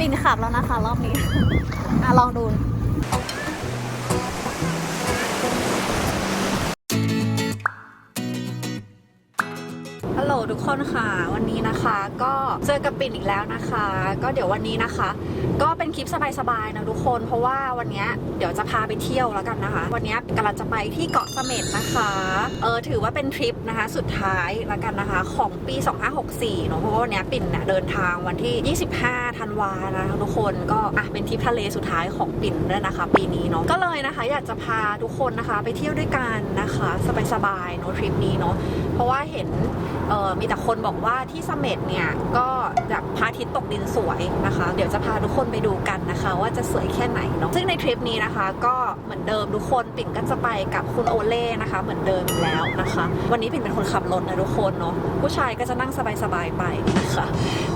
ปินขับแล้วนะคะ รอบนี้ อะ ลองดู ลทุกคนค่ะวันนี้นะคะก็เจอกับปิ่นอีกแล้วนะคะ ก็เดี๋ยววันนี้นะคะ ก็เป็นคลิปสบายๆนะทุกคน เพราะว่าวันเนี้ยเดี๋ยวจะพาไปเที่ยวแล้วกันนะคะ วันเนี้ยกำลังจะไปที่เกาะเสม็ดนะคะเออถือว่าเป็นทริปนะคะ สุดท้ายแล้วกันนะคะ ของปี 2564เนอะเพราะว่าวันเนี้ยปิ่นเนี่ยเดินทางวันที่ 25ธันวานะคะทุกคนก็อะเป็นทริปทะเลสุดท้ายของปิ่นด้วยนะคะ ปีนี้เนาะก็เลยนะคะ อยากจะพาทุกคนนะคะ ไปเที่ยวด้วยกันนะคะ สบายๆเนอะทริปนี้เนาะเพราะว่าเห็นเออมีแต่คนบอกว่าที่เสม็ดเนี่ยก็แบบพระอาทิตย์ตกดินสวยนะคะ เดี๋ยวจะพาทุกคนไปดูกันนะคะ ว่าจะสวยแค่ไหนเนาะซึ่งในทริปนี้นะคะ ก็เหมือนเดิมทุกคนปิ่นก็จะไปกับคุณโอเล่นะคะ เหมือนเดิมแล้วนะคะ วันนี้ปิ่นเป็นคนขับรถนะทุกคนเนาะผู้ชายก็จะนั่งสบายๆไปนะคะ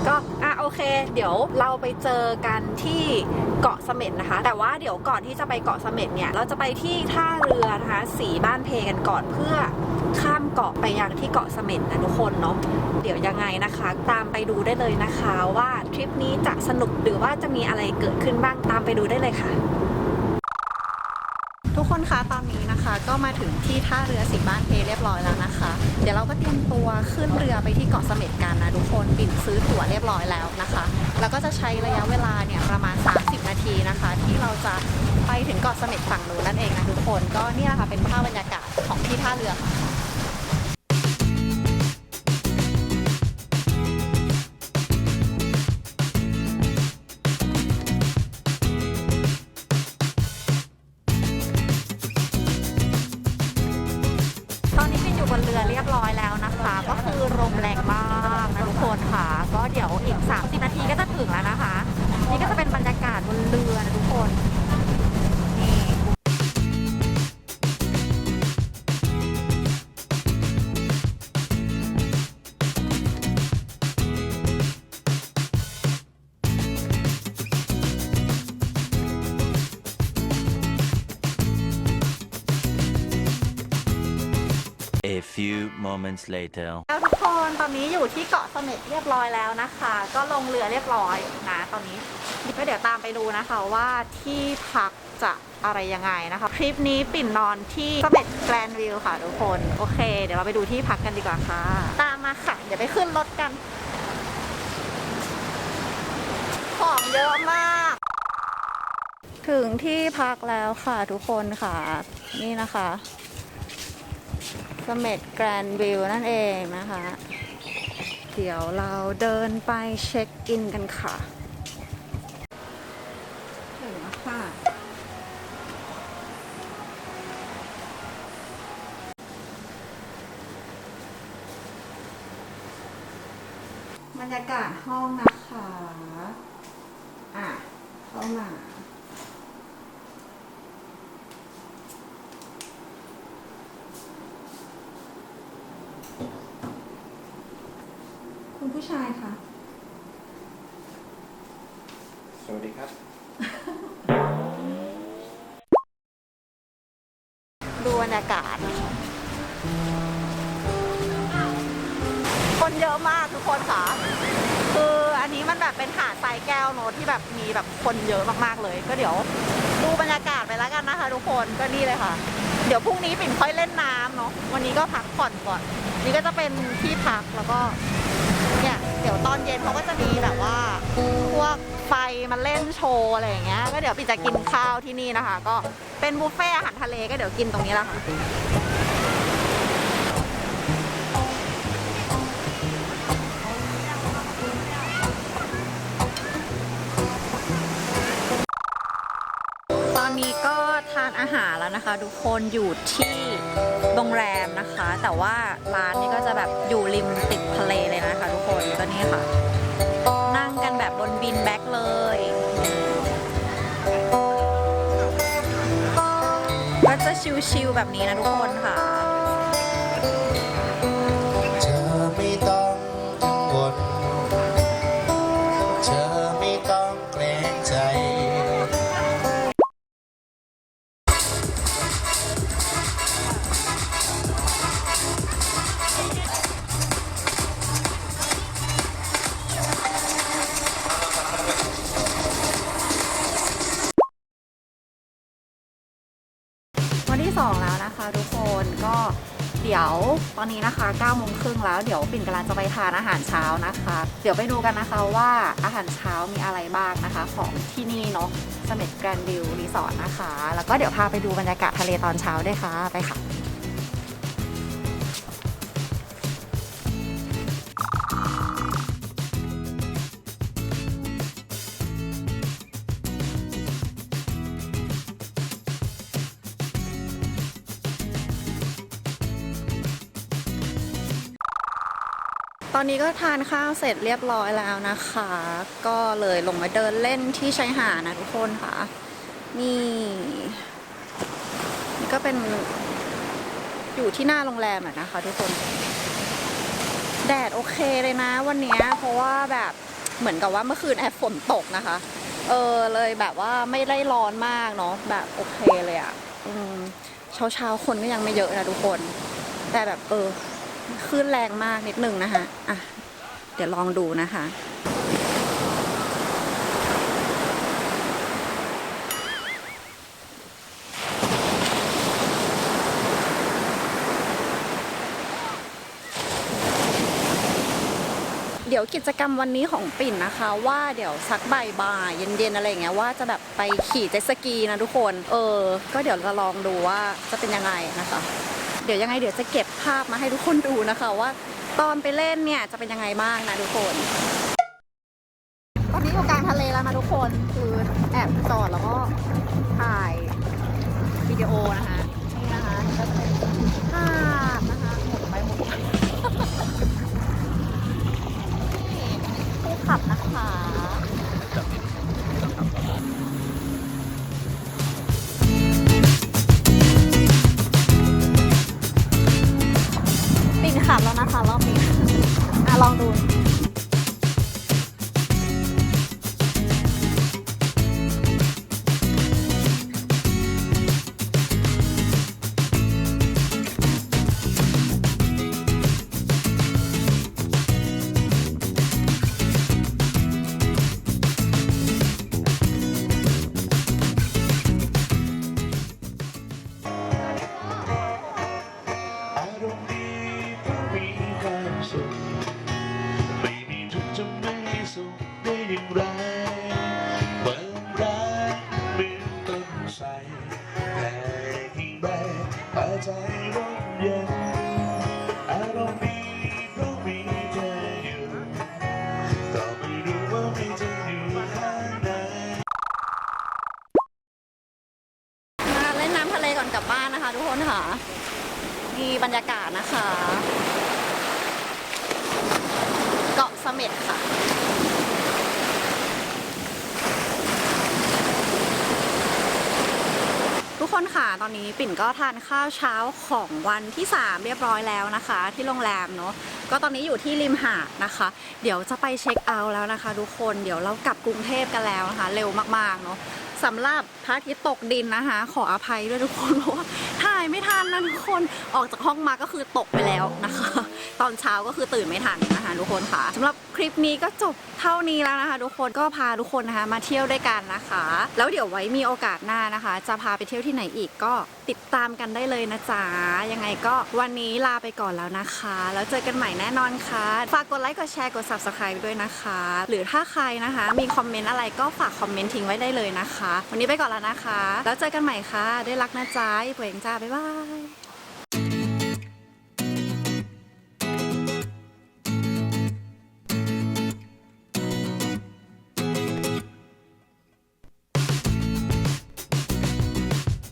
ก็อะโอเค เดี๋ยวเราไปเจอกันที่เกาะเสม็ดนะคะ แต่ว่าเดี๋ยวก่อนที่จะไปเกาะเสม็ดเนี่ยเราจะไปที่ท่าเรือนะคะสีบ้านเพกันก่อนเพื่อข้ามเกาะไปยังที่เกาะเสม็ดนะทุกคนเนาะเดี๋ยวยังไงนะคะ ตามไปดูได้เลยนะคะว่าทริปนี้จะสนุกหรือว่าจะมีอะไรเกิดขึ้นบ้างตามไปดูได้เลยค่ะ ทุกคนคะตอนนี้นะคะ ก็มาถึงที่ท่าเรือสีบ้านเพเรียบร้อยแล้วนะคะ เดี๋ยวเราก็เตรียมตัวขึ้นเรือไปที่เกาะเสม็ดกันนะทุกคนปิ่นซื้อตั๋วเรียบร้อยแล้วนะคะ แล้วก็จะใช้ระยะเวลาเนี่ยประมาณ 30 นาทีนะคะ ที่เราจะไปถึงเกาะเสม็ดฝั่งนู้นนั่นเองนะทุกคนก็เนี่ยค่ะเป็นภาพบรรยากาศของที่ท่าเรือค่ะ อีก 30 นาทีก็จะถึงแล้วนะคะ นี่ก็จะเป็นบรรยากาศบนเรือนะทุกคนนี่ นตอนนี้อยู่ที่เกาะเสม็ดเรียบร้อยแล้วนะคะ ก็ลงเรือเรียบร้อยนะตอนนี้ก็เดี๋ยวตามไปดูนะคะว่าที่พักจะอะไรยังไงนะคะทริปนี้ปิ่นนอนที่เสม็ดแกรนวิวค่ะทุกคนโอเค เดี๋ยวเราไปดูที่พักกันดีกว่าค่ะ ตามมาค่ะ เดี๋ยวไปขึ้นรถกัน ของเยอะมาก ถึงที่พักแล้วค่ะทุกคนค่ะ นี่นะคะ สม็ดแกรนด์วิวนั่นเองนะคะ เดี๋ยวเราเดินไปเช็คอินกันค่ะถึงแล้วค่ะ บรรยากาศห้องนะคะ อะ เข้ามา คุณผู้ชายคะ สวัสดีครับ ดูบรรยากาศนะคะคนเยอะมากทุกคนค่ะ คืออันนี้มันแบบเป็นหาดทรายแก้วโนอะที่แบบมีแบบคนเยอะมากๆเลย ก็เดี๋ยวดูบรรยากาศไปแล้วกันนะคะ ทุกคนก็นี่เลยค่ะ เดี๋ยวพรุ่งนี้ปิ่นค่อยเล่นน้ำเนาะวันนี้ก็พักผ่อนก่อน นี่ก็จะเป็นที่พักแล้วก็ เนี่ย เดี๋ยวตอนเย็นเขาก็จะมีแบบว่าพวก ไฟมาเล่นโชว์อะไรอย่างเงี้ย ก็เดี๋ยวปิจะกินข้าวที่นี่นะคะ ก็เป็นบุฟเฟ่อาหารทะเลก็เดี๋ยวกินตรงนี้แหละค่ะตอนนี้ก็ทานอาหารแล้วนะคะ ทุกคนอยู่ที่โรงแรมนะคะ แต่ว่าร้านนี้ก็จะแบบอยู่ริมติดทะเลเลยนะคะ ทุกคนก็นี่ค่ะ กันแบบบนบินแบ็คเลยก็จะชิลๆแบบนี้นะทุกคนค่ะ เดี๋ยวตอนนี้นะคะ9โมงครึ่งแล้วเดี๋ยวปิ่นกำลังจะไปทานอาหารเช้านะคะ เดี๋ยวไปดูกันนะคะว่าอาหารเช้ามีอะไรบ้างนะคะ ของที่นี่เนาะเสม็ดแกรนด์วิวรีสอร์ทนะคะ แล้วก็เดี๋ยวพาไปดูบรรยากาศทะเลตอนเช้าด้วยค่ะ ไปค่ะ ตอนนี้ก็ทานข้าวเสร็จเรียบร้อยแล้วนะคะ ก็เลยลงมาเดินเล่นที่ชายหาดนะทุกคนค่ะ นี่ นี่ก็เป็นอยู่ที่หน้าโรงแรมอะนะคะทุกคน แดดโอเคเลยนะวันนี้เพราะว่าแบบเหมือนกับว่าเมื่อคืนแอบฝนตกนะคะ เออเลยแบบว่าไม่ได้ร้อนมากเนาะแบบโอเคเลยอะอืมเช้าเช้าๆคนก็ยังไม่เยอะนะทุกคน แต่แบบเออ คลื่นแรงมากนิดนึงนะคะอะ เดี๋ยวลองดูนะคะ เดี๋ยวกิจกรรมวันนี้ของปิ่นนะคะ ว่าเดี๋ยวสักบ่ายบ่ายเย็นๆอะไรอย่างเงี้ยว่าจะแบบไปขี่เจ็ตสกีนะทุกคน เออ ก็เดี๋ยวจะลองดูว่าจะเป็นยังไงนะคะ เดี๋ยวยังไงเดี๋ยวจะเก็บภาพมาให้ทุกคนดูนะคะว่า ตอนไปเล่นเนี่ยจะเป็นยังไงบ้างนะทุกคน ตอนนี้อยู่กลางทะเลแล้วนะทุกคนคือแอบจอดแล้วก็ถ่ายวิดีโอนะคะนี่นะคะก็จะเป็นภาพนะคะหมุนไปหมุนมาผู้ขับนะคะ ร่มเย็นอารมณ์ดีเพราะมีเธออยู่ก็ไม่รู้ว่ามีเธออยู่ข้างในมาเล่นน้ำทะเลก่อนกลับบ้านนะคะ ทุกคนค่ะนี่บรรยากาศนะคะ เกาะเสม็ดค่ะ ทุกคนค่ะ ต อนนี้ปิ่นก็ทานข้าวเช้าของวันที่ 3 เรียบร้อยแล้วนะคะ ที่โรงแรมเนาะก็ตอนนี้อยู่ที่ริมหาดนะคะ เดี๋ยวจะไปเช็คเอาท์แล้วนะคะ ทุกคนเดี๋ยวเรากลับกรุงเทพกันแล้วนะคะ เร็วมากๆเนาะสำหรับพระอาทิตย์ตกดินนะคะ ขออภัยด้วยทุกคนเพราะว่าถ่ายไม่ทันนะทุกคนออกจากห้องมาก็คือตกไปแล้วนะคะ ตอนเช้าก็คือตื่นไม่ทันนะคะทุกคนค่ะสำหรับคลิปนี้ก็จบเท่านี้แล้วนะคะ ทุกคนก็พาทุกคนนะคะมาเที่ยวด้วยกันนะคะ แล้วเดี๋ยวไว้มีโอกาสหน้านะคะ จะพาไปเที่ยวที่ไหนอีกก็ติดตามกันได้เลยนะจ๊ะยังไงก็วันนี้ลาไปก่อนแล้วนะคะ แล้วเจอกันใหม่แน่นอนค่ะ ฝากกดไลค์กดแชร์กด subscribe ด้วยนะคะ หรือถ้าใครนะคะ มีคอมเมนต์อะไรก็ฝากคอมเมนต์ทิ้งไว้ได้เลยนะคะ วันนี้ไปก่อนแล้วนะคะ แล้วเจอกันใหม่ค่ะด้วยรักนะจ๊ะอย่าเปล่งจ้าบ๊ายบาย